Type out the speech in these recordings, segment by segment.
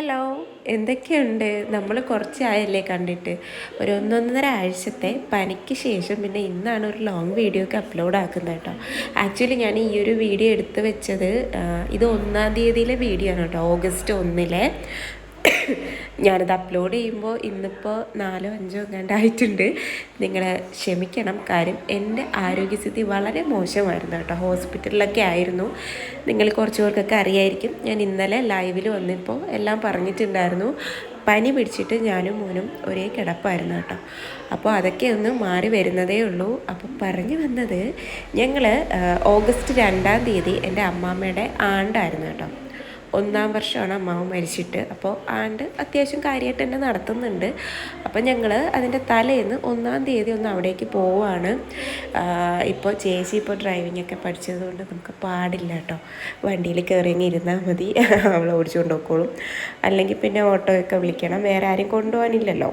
Hello എന്തൊക്കെയുണ്ട്? നമ്മൾ കുറച്ചായല്ലേ കണ്ടിട്ട്. ഒരു ഒന്നൊന്നര ആഴ്ചത്തെ പനിക്ക് ശേഷം പിന്നെ ഇന്നാണ് ഒരു ലോങ് വീഡിയോ ഒക്കെ അപ്ലോഡ് ആക്കുന്നത് കേട്ടോ. ആക്ച്വലി ഞാൻ ഈ ഒരു വീഡിയോ എടുത്തു വെച്ചത് ഇത് ഒന്നാം തീയതിയിലെ വീഡിയോ ആണ് കേട്ടോ ഓഗസ്റ്റ് ഒന്നിലെ. ഞാനത് അപ്ലോഡ് ചെയ്യുമ്പോൾ ഇന്നിപ്പോൾ നാലോ അഞ്ചോ എങ്ങാണ്ടായിട്ടുണ്ട് നിങ്ങൾ ക്ഷമിക്കണം. കാര്യം എന്റെ ആരോഗ്യസ്ഥിതി വളരെ മോശമായിരുന്നു കേട്ടോ. ഹോസ്പിറ്റലിലൊക്കെ ആയിരുന്നു. നിങ്ങൾ കുറച്ച് പേർക്കൊക്കെ അറിയായിരിക്കും. ഞാൻ ഇന്നലെ ലൈവിൽ വന്നിപ്പോൾ എല്ലാം പറഞ്ഞിട്ടുണ്ടായിരുന്നു. പനി പിടിച്ചിട്ട് ഞാനും മോനും ഒരേ കിടപ്പായിരുന്നു കേട്ടോ. അപ്പോൾ അതൊക്കെ ഒന്ന് മാറി വരുന്നതേ ഉള്ളൂ. അപ്പം പറഞ്ഞു വന്നത് ഞങ്ങൾ ഓഗസ്റ്റ് രണ്ടാം തീയതി എന്റെ അമ്മാമ്മയുടെ ആണ്ടായിരുന്നു കേട്ടോ. ഒന്നാം വർഷമാണ് അമ്മാവ് മരിച്ചിട്ട്. അപ്പോൾ ആണ്ട് അത്യാവശ്യം കാര്യമായിട്ട് തന്നെ നടത്തുന്നുണ്ട്. അപ്പോൾ ഞങ്ങൾ അതിന്റെ തലേന്ന് ഒന്നാം തീയതി ഒന്ന് അവിടേക്ക് പോവാണ്. ഇപ്പോൾ ചേച്ചി ഇപ്പോൾ ഡ്രൈവിംഗ് ഒക്കെ പഠിച്ചതുകൊണ്ട് നമുക്ക് പാടില്ല കേട്ടോ. വണ്ടിയിൽ കയറി ഇരുന്നാൽ മതി. അവൾ ഓടിച്ചുകൊണ്ട് പോയിക്കോളും അല്ലെങ്കിൽ പിന്നെ ഓട്ടോയൊക്കെ വിളിക്കണം. വേറെ ആരും കൊണ്ടുപോകാനില്ലല്ലോ.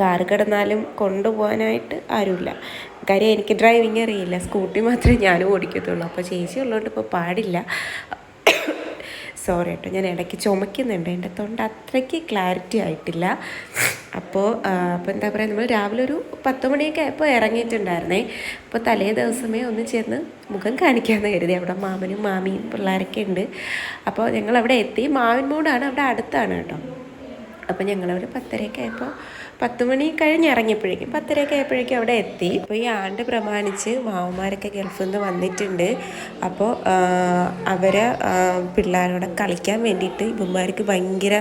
കാർ കിടന്നാലും കൊണ്ടുപോകാനായിട്ട് ആരുമില്ല. കാര്യം എനിക്ക് ഡ്രൈവിംഗ് അറിയില്ല. സ്കൂട്ടി മാത്രമേ ഞാനും ഓടിക്കത്തുള്ളൂ. അപ്പോൾ ചേച്ചി ഉള്ളതുകൊണ്ട് ഇപ്പോൾ പാടില്ല. സോറി കേട്ടോ ഞാൻ ഇടയ്ക്ക് ചുമക്കുന്നുണ്ട്. എന്റെ തൊണ്ട അത്രയ്ക്ക് ക്ലാരിറ്റി ആയിട്ടില്ല. അപ്പോൾ അപ്പോൾ എന്താ പറയുക നമ്മൾ രാവിലെ ഒരു പത്ത് മണിയൊക്കെ ആയപ്പോൾ ഇറങ്ങിയിട്ടുണ്ടായിരുന്നേ. അപ്പോൾ തലേ ദിവസമേ ഒന്ന് ചെന്ന് മുഖം കാണിക്കാമെന്ന് കരുതി. അവിടെ മാമനും മാമിയും പിള്ളേരൊക്കെ ഉണ്ട്. അപ്പോൾ ഞങ്ങൾ അവിടെ എത്തി. മാവിൻ മൂടാണ് അവിടെ അടുത്താണ് കേട്ടോ. അപ്പോൾ ഞങ്ങളവിടെ പത്തരയൊക്കെ ആയപ്പോൾ പത്ത് മണി കഴിഞ്ഞ് ഇറങ്ങിയപ്പോഴേക്കും പത്തരയൊക്കെ ആയപ്പോഴേക്കും അവിടെ എത്തി. അപ്പോൾ ഈ ആണ്ട് പ്രമാണിച്ച് മാവന്മാരൊക്കെ ഗൾഫിൽ നിന്ന് വന്നിട്ടുണ്ട്. അപ്പോൾ അവരെ പിള്ളേരോടെ കളിക്കാൻ വേണ്ടിയിട്ട് ഇവന്മാർക്ക് ഭയങ്കര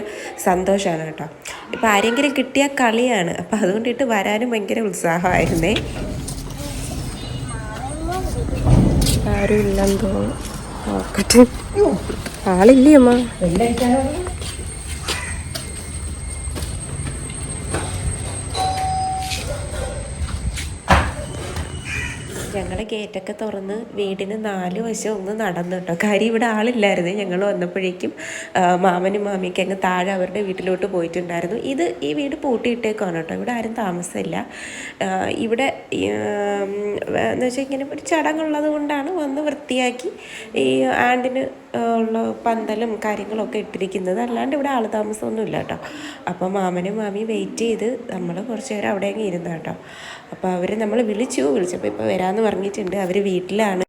സന്തോഷമാണ് കേട്ടോ. ഇപ്പോൾ ആരെങ്കിലും കിട്ടിയ കളിയാണ്. അപ്പോൾ അതുകൊണ്ടിട്ട് വരാനും ഭയങ്കര ഉത്സാഹമായിരുന്നേ. ആരും നോക്കട്ടെ. ആളില്ലേ അമ്മ ഞങ്ങൾ ഗേറ്റൊക്കെ തുറന്ന് വീടിന് നാല് വശം ഒന്ന് നടന്നു കേട്ടോ. കാര്യം ഇവിടെ ആളില്ലായിരുന്നു. ഞങ്ങൾ വന്നപ്പോഴേക്കും മാമനും മാമിയൊക്കെ അങ്ങ് താഴെ അവരുടെ വീട്ടിലോട്ട് പോയിട്ടുണ്ടായിരുന്നു. ഇത് ഈ വീട് പൂട്ടിയിട്ടേക്കാണ് കേട്ടോ. ഇവിടെ ആരും താമസമില്ല. ഇവിടെ എന്ന് വെച്ചാൽ ഇങ്ങനെ ഒരു ചടങ്ങുള്ളത് കൊണ്ടാണ് വന്ന് വൃത്തിയാക്കി ഈ ആണ്ടിന് ഉള്ള പന്തലും കാര്യങ്ങളൊക്കെ ഇട്ടിരിക്കുന്നത്. അല്ലാണ്ട് ഇവിടെ ആൾ താമസമൊന്നുമില്ല കേട്ടോ. അപ്പോൾ മാമനും മാമിയും വെയിറ്റ് ചെയ്ത് നമ്മൾ കുറച്ച് നേരം അവിടെ അങ്ങ് ഇരുന്നു കേട്ടോ. അപ്പോൾ അവർ നമ്മൾ വിളിച്ചു. വിളിച്ചപ്പോൾ ഇപ്പോൾ വരാമെന്ന് പറഞ്ഞിട്ടുണ്ട് അവർ വീട്ടിലാണ്.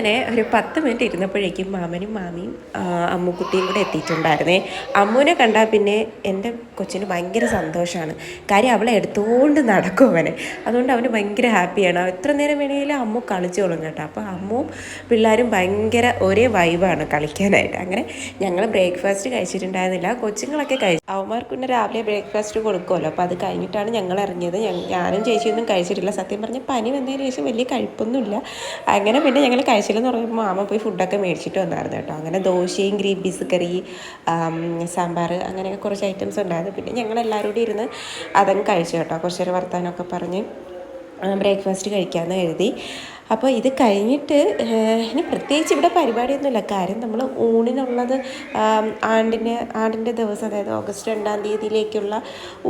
അങ്ങനെ ഒരു പത്ത് മിനിറ്റ് ഇരുന്നപ്പോഴേക്കും മാമനും മാമിയും അമ്മുക്കുട്ടിയും കൂടെ എത്തിയിട്ടുണ്ടായിരുന്നേ. അമ്മുവിനെ കണ്ടാൽ പിന്നെ എന്റെ കൊച്ചിന് ഭയങ്കര സന്തോഷമാണ് കാര്യം അവളെ എടുത്തുകൊണ്ട് നടക്കും അവനെ. അതുകൊണ്ട് അവന് ഭയങ്കര ഹാപ്പിയാണ്. എത്ര നേരം വേണമെങ്കിലും അമ്മു കളിച്ചോളും കേട്ടോ. അപ്പോൾ അമ്മും പിള്ളേരും ഭയങ്കര ഒരേ വൈബാണ് കളിക്കാനായിട്ട്. അങ്ങനെ ഞങ്ങൾ ബ്രേക്ക്ഫാസ്റ്റ് കഴിച്ചിട്ടുണ്ടായിരുന്നില്ല. കൊച്ചുങ്ങളൊക്കെ കഴിച്ചു അവന്മാർക്ക് പിന്നെ രാവിലെ ബ്രേക്ക്ഫാസ്റ്റ് കൊടുക്കുമല്ലോ. അപ്പോൾ അത് കഴിഞ്ഞിട്ടാണ് ഞങ്ങൾ ഇറങ്ങിയത്. ഞാനും ചേച്ചിയൊന്നും കഴിച്ചിട്ടില്ല. സത്യം പറഞ്ഞാൽ പനി വന്നതിന് ശേഷം വലിയ കഴിപ്പൊന്നുമില്ല അങ്ങനെ പിന്നെ ഞങ്ങൾ കഴിച്ചില്ലെന്ന് പറയുമ്പോൾ അമ്മ പോയി ഫുഡൊക്കെ മേടിച്ചിട്ട് വന്നായിരുന്നു കേട്ടോ. അങ്ങനെ ദോശയും ഗ്രീൻ പീസ് കറി സാമ്പാർ അങ്ങനെയൊക്കെ കുറച്ച് ഐറ്റംസ് ഉണ്ടായിരുന്നു. പിന്നെ ഞങ്ങൾ എല്ലാവരും കൂടി ഇരുന്ന് അതങ്ങ് കഴിച്ചു കേട്ടോ. കുറച്ചൊരു വർത്തമാനമൊക്കെ പറഞ്ഞ് ബ്രേക്ക്ഫാസ്റ്റ് കഴിക്കാമെന്ന് കരുതി. അപ്പോൾ ഇത് കഴിഞ്ഞിട്ട് ഇനി പ്രത്യേകിച്ച് ഇവിടെ പരിപാടിയൊന്നുമില്ല. കാര്യം നമ്മൾ ഊണിനുള്ളത് ആണ്ടിന്റെ ആണ്ടിന്റെ ദിവസം അതായത് ഓഗസ്റ്റ് രണ്ടാം തീയതിയിലേക്കുള്ള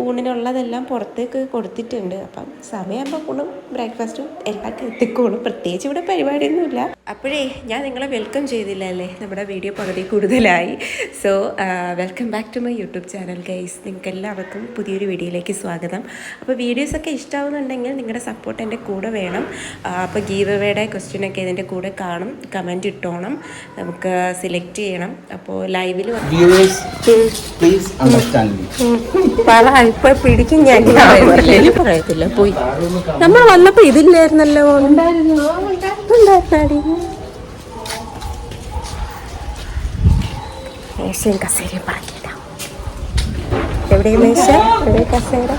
ഊണിനുള്ളതെല്ലാം പുറത്തേക്ക് കൊടുത്തിട്ടുണ്ട്. അപ്പം സമയമാകുമ്പോൾ ഊണും ബ്രേക്ക്ഫാസ്റ്റും എല്ലാം എത്തിക്കോളും. പ്രത്യേകിച്ച് ഇവിടെ പരിപാടിയൊന്നുമില്ല. അപ്പോഴേ ഞാൻ നിങ്ങളെ വെൽക്കം ചെയ്തില്ലല്ലേ നമ്മുടെ വീഡിയോ പകുതി കൂടുതലായി. So welcome back to my YouTube channel guys നിങ്ങൾക്ക് എല്ലാവർക്കും പുതിയൊരു വീഡിയോയിലേക്ക് സ്വാഗതം. അപ്പോൾ വീഡിയോസൊക്കെ ഇഷ്ടമാവുന്നുണ്ടെങ്കിൽ നിങ്ങളുടെ സപ്പോർട്ട് എന്റെ കൂടെ വേണം. അപ്പോൾ ഗീവ് വേയുടെ ക്വസ്റ്റ്യനൊക്കെ ഇതിന്റെ കൂടെ കാണും കമന്റ് ഇട്ടോണം നമുക്ക് സെലക്ട് ചെയ്യണം. അപ്പോൾ ലൈവിൽ. പറ ഇപ്പൊ പിടിക്കും ഞാൻ. പറയത്തില്ല പോയി. നമ്മൾ വന്നപ്പോ ഇതില്ലായിരുന്നല്ലോ. മേശയും കസേരയും പറക്കിട്ടാ എവിടെ മേശ? എവിടെ കസേര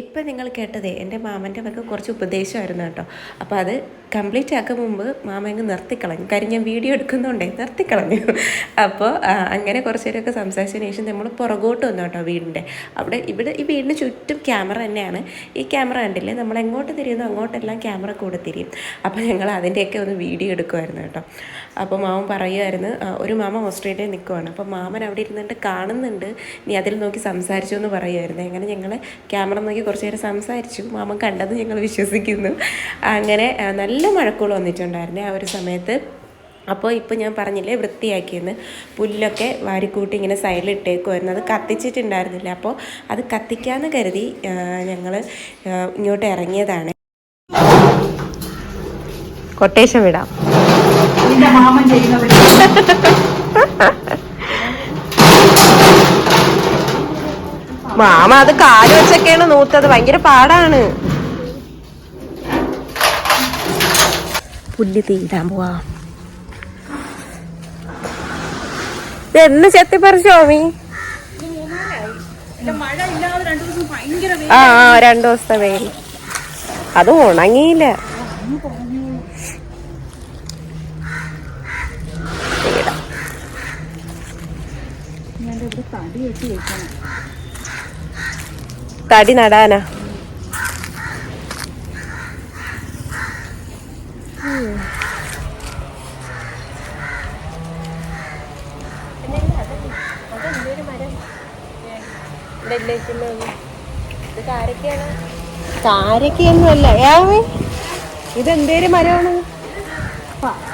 ഇപ്പം നിങ്ങൾ കേട്ടതേ എന്റെ മാമന്റെ വക കുറച്ച് ഉപദേശമായിരുന്നു കേട്ടോ. അപ്പോൾ അത് കംപ്ലീറ്റ് ആക്കും മുമ്പ് മാമ അങ്ങ് നിർത്തിക്കളഞ്ഞു. കാര്യം ഞാൻ വീഡിയോ എടുക്കുന്നുണ്ടേ നിർത്തിക്കളഞ്ഞു. അപ്പോൾ അങ്ങനെ കുറച്ച് നേരമൊക്കെ സംസാരിച്ചതിന് ശേഷം നമ്മൾ പുറകോട്ട് വന്നു കേട്ടോ വീടിന്റെ. അവിടെ ഇവിടെ ഈ വീടിന് ചുറ്റും ക്യാമറ തന്നെയാണ്. ഈ ക്യാമറ കണ്ടില്ലേ? നമ്മൾ എങ്ങോട്ട് തിരിയുന്നു അങ്ങോട്ടെല്ലാം ക്യാമറ കൂടെ തിരിയും. അപ്പോൾ ഞങ്ങൾ അതിന്റെയൊക്കെ ഒന്ന് വീഡിയോ എടുക്കുമായിരുന്നു കേട്ടോ. അപ്പോൾ മാമൻ പറയുമായിരുന്നു ഒരു മാമ ഓസ്ട്രേലിയയിൽ നിൽക്കുവാണ് അപ്പോൾ മാമൻ അവിടെ ഇരുന്നിട്ട് കാണുന്നുണ്ട്. നീ അതിൽ നോക്കി സംസാരിച്ചു എന്ന് പറയുമായിരുന്നു അങ്ങനെ ഞങ്ങൾ ക്യാമറ നോക്കി കുറച്ച് നേരം സംസാരിച്ചു. മാമൻ കണ്ടത് ഞങ്ങൾ വിശ്വസിക്കുന്നു. അങ്ങനെ നല്ല മഴക്കോൾ വന്നിട്ടുണ്ടായിരുന്നേ ആ ഒരു സമയത്ത്. അപ്പോൾ ഇപ്പോൾ ഞാൻ പറഞ്ഞില്ലേ വൃത്തിയാക്കിയെന്ന്. പുല്ലൊക്കെ വാരിക്കൂട്ടി ഇങ്ങനെ സൈഡിൽ ഇട്ടേക്കുമായിരുന്നു അത് കത്തിച്ചിട്ടുണ്ടായിരുന്നില്ല. അപ്പോൾ അത് കത്തിക്കാമെന്ന് കരുതി ഞങ്ങൾ ഇങ്ങോട്ട് ഇറങ്ങിയതാണ്. കൊട്ടേഷൻ വിടാം. നിന്റെ മാമൻ ചെയ്യുന്നത് മാമ അത് കാൽ വെച്ചൊക്കെയാണ് നൂത്തത്. ഭയങ്കര പാടാണ്. പുല്ല് തീരാൻ പോവാ. എന്ന് ചെത്തിപ്പറിച്ചോമി ആ രണ്ടു ദിവസത്തെ വെയിൽ. അത് ഉണങ്ങിയില്ല. തടി നടാനാ? കാരക്കൊന്നുമല്ല ഏവേ? ഇതെന്തേലും മരമാണ്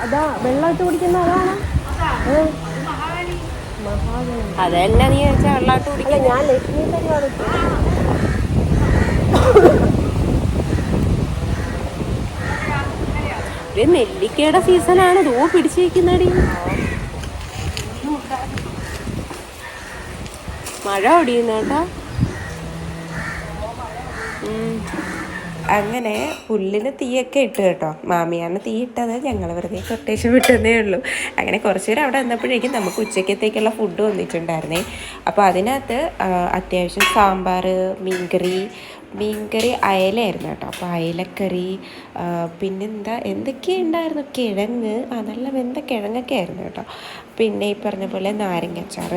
അതാ വെള്ളം ഇട്ട് കുടിക്കുന്ന അതാണ് അതെന്നാ നീ വെച്ചാ വെള്ളാട്ട് കുടിക്കില്ല ഞാൻ ലക്ഷ്മി തരുവാണ് ഇത് നെല്ലിക്കയുടെ സീസണാണ്. തൂ പിടിച്ചിരിക്കുന്നടി. മഴ ഒടിയുന്ന കേട്ടോ. ഉം. അങ്ങനെ പുല്ലിന് തീയൊക്കെ ഇട്ട് കേട്ടോ. മാമിയാണ് തീ ഇട്ടത് ഞങ്ങൾ വെറുതെ കൊട്ടേഷൻ വിട്ടതേ ഉള്ളൂ. അങ്ങനെ കുറച്ച് നേരം അവിടെ വന്നപ്പോഴേക്കും നമുക്ക് ഉച്ചക്കത്തേക്കുള്ള ഫുഡ് വന്നിട്ടുണ്ടായിരുന്നേ. അപ്പോൾ അതിനകത്ത് അത്യാവശ്യം സാമ്പാർ മീൻകറി മീൻകറി അയലയായിരുന്നു കേട്ടോ. അപ്പോൾ അയലക്കറി പിന്നെന്താ എന്തൊക്കെ ഉണ്ടായിരുന്നു? കിഴങ്ങ് ആ നല്ല വെന്ത കിഴങ്ങൊക്കെ ആയിരുന്നു കേട്ടോ. പിന്നെ ഈ പറഞ്ഞ പോലെ നാരങ്ങ അച്ചാർ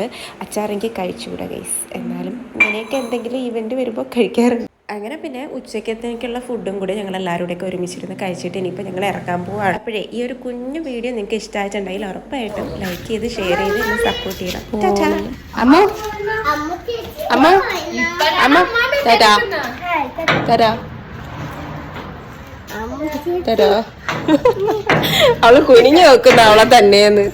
അച്ചാർ എനിക്ക് കഴിച്ചുകൂടാ ഗൈസ് എന്നാലും ഇങ്ങനെയൊക്കെ എന്തെങ്കിലും ഈവന്റ് വരുമ്പോൾ കഴിക്കാറുണ്ട്. അങ്ങനെ പിന്നെ ഉച്ചക്കത്തേക്കുള്ള ഫുഡും കൂടി ഞങ്ങൾ എല്ലാവരും കൂടെയൊക്കെ ഒരുമിച്ചിരുന്ന് കഴിച്ചിട്ട് ഇനിയിപ്പോൾ ഞങ്ങൾ ഇറക്കാൻ പോവാണ്. അപ്പോഴേ ഈ ഒരു കുഞ്ഞു വീഡിയോ നിങ്ങൾക്ക് ഇഷ്ടമായിട്ടുണ്ടെങ്കിൽ ഉറപ്പായിട്ടും ലൈക്ക് ചെയ്ത് ഷെയർ ചെയ്ത് എന്നെ സപ്പോർട്ട് ചെയ്യണം. അമ്മ? അമ്മ? അമ്മ? തരാ തരാ തരാ അവൾ കുനിഞ്ഞു നോക്കുന്ന അവളെ തന്നെയെന്ന്.